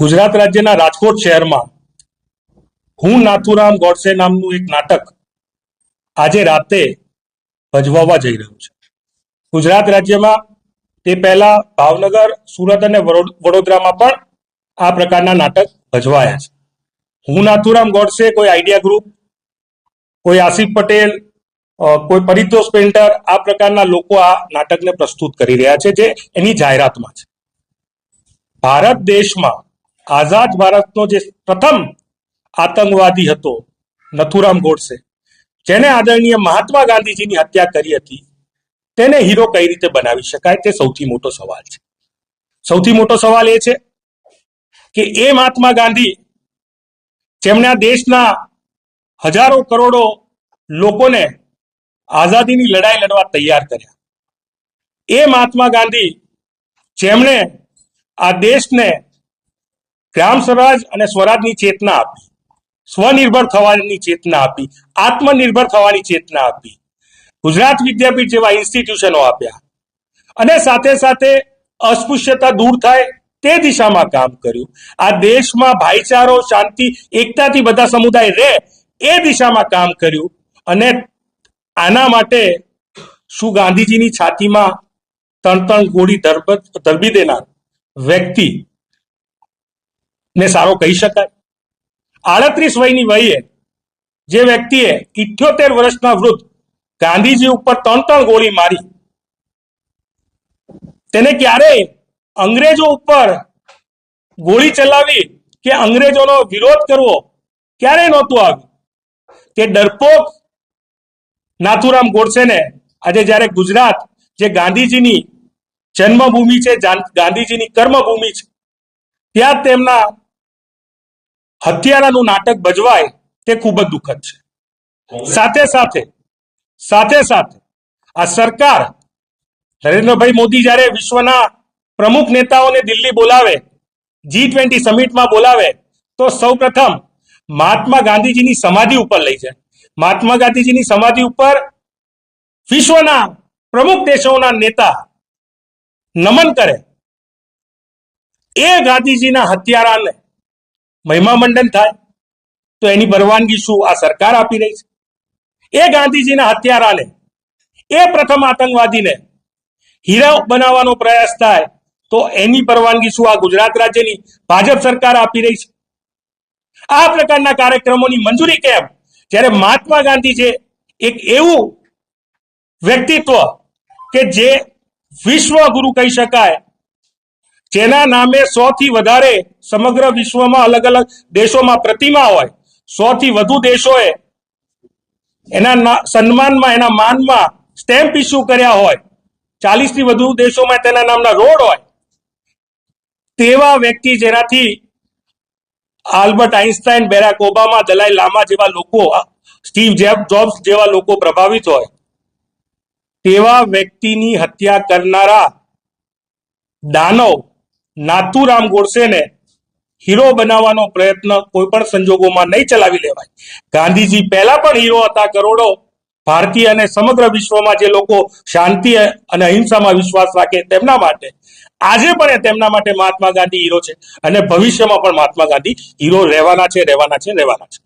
ગુજરાત રાજ્યના રાજકોટ શહેરમાં હું નાથુરામ ગોડસે નામનું એક નાટક આજે રાતે ભજવવા જઈ રહ્યું છે. ગુજરાત રાજ્યમાં તે પહેલા ભાવનગર, સુરત અને વડોદરામાં પણ આ પ્રકારના નાટક ભજવાયા છે. હું નાથુરામ ગોડસે, કોઈ આઈડિયા ગ્રુપ, કોઈ આસિફ પટેલ કોઈ પરિતોષ પેન્ટર, આ પ્રકારના લોકો આ નાટકને પ્રસ્તુત કરી રહ્યા છે જે એની જાહેરાતમાં છે. ભારત દેશમાં આઝાદ ભારતનો જે પ્રથમ આતંકવાદી હતો, નથુરામ ગોડસે, જેને આદરણીય મહાત્મા ગાંધીજીની હત્યા કરી હતી, તેને હીરો કઈ રીતે બનાવી શકાય? તે સૌથી મોટો સવાલ છે. સૌથી મોટો સવાલ એ છે કે એ મહાત્મા ગાંધી જેમણે આ દેશના હજારો કરોડો લોકોને આઝાદીની લડાઈ લડવા તૈયાર કર્યા, એ મહાત્મા ગાંધી જેમણે આ દેશને ગ્રામ સ્વરાજ અને સ્વરાજની ચેતના આપી. સ્વનિર્ભર થવાની ચેતના આપી. આત્મનિર્ભર થવાની ચેતના આપી. ગુજરાત વિદ્યાપીઠ જેવા ઇન્સ્ટિટ્યુશનો આપ્યા. અને સાથે સાથે અસ્પૃશ્યતા દૂર થાય તે દિશામાં કામ કર્યું. આ દેશમાં ભાઈચારો, શાંતિ, એકતાથી બધા સમુદાય રહે એ દિશામાં કામ કર્યું. અને આના માટે શું ગાંધીજીની છાતીમાં ત્રણ ત્રણ ગોળી ધરબ- દેનાર વ્યક્તિ ને સારો કહી શકાય. આડત્રીસ વયની વયે જે વ્યક્તિએ ઇઠ્યોતેર વર્ષના વૃદ્ધ ગાંધીજી ઉપર ત્રણ ત્રણ ગોળી મારી, તેને ક્યારેય અંગ્રેજો ઉપર ગોળી ચલાવી કે અંગ્રેજોનો વિરોધ કરવો ક્યારેય નહોતું આવ્યું. તે ડરપોક નાથુરામ ગોડસેને આજે જ્યારે ગુજરાત જે ગાંધીજીની જન્મભૂમિ છે, જાન- ગાંધીજીની કર્મભૂમિ છે, ત્યાં તેમના હત્યારાનું નાટક ભજવાય તે ખૂબ જ દુઃખદ છે. સાથે સાથે સાથે સાથે આ સરકાર નરેન્દ્રભાઈ મોદી જ્યારે વિશ્વના પ્રમુખ નેતાઓને દિલ્હી બોલાવે જી ટ્વેન્ટી સમિટમાં બોલાવે, તો સૌપ્રથમ મહાત્મા ગાંધીજીની સમાધિ ઉપર લઈ જાય. મહાત્મા ગાંધીજીની સમાધિ ઉપર વિશ્વના પ્રમુખ દેશોના નેતા નમન કરે. એ ગાંધીજીના હત્યારાને મહિમા મંડન થાય, તો એની પરવાનગી શું આ સરકાર આપી રહી છે? એ ગાંધીજીના હત્યારાને એ પ્રથમ આતંકવાદીને હીરા બનાવવાનો પ્રયાસ થાય, તો એની પરવાનગી શું આ ગુજરાત રાજ્યની ભાજપ સરકાર આપી રહી છે? આ પ્રકારના કાર્યક્રમોની મંજૂરી કેમ? જ્યારે મહાત્મા ગાંધી છે એક એવું વ્યક્તિત્વ કે જે વિશ્વ ગુરુ કહી શકાય જેના નામે સો થી વધારે સમગ્ર વિશ્વમાં અલગ અલગ દેશોમાં પ્રતિમા હોય. સો થી વધુ દેશોએ એના સન્માનમાં, એના માનમાં સ્ટેમ્પ ઇસ્યુ કર્યા હોય. ચાલીસથી વધુ દેશોમાં તેના નામના રોડ હોય. તેવા વ્યક્તિ જેનાથી Albert Einstein, Barack Obama, Dalai Lama જેવા લોકો, સ્ટીવ જેબ, જોબ્સ જેવા લોકો પ્રભાવિત હોય. તેવા વ્યક્તિની હત્યા કરનારા દાનવ નાથુરામ ગોડસેને હીરો બનાવવાનો પ્રયત્ન કોઈ પણ સંજોગોમાં નહીં ચલાવી લેવાય. ગાંધીજી પહેલા પણ હીરો હતા કરોડો ભારતીય અને સમગ્ર વિશ્વમાં જે લોકો શાંતિ અને અહિંસામાં વિશ્વાસ રાખે તેમના માટે, આજે પણ તેમના માટે મહાત્મા ગાંધી હીરો છે. અને ભવિષ્યમાં પણ મહાત્મા ગાંધી હીરો રહેવાના છે રહેવાના છે રહેવાના છે.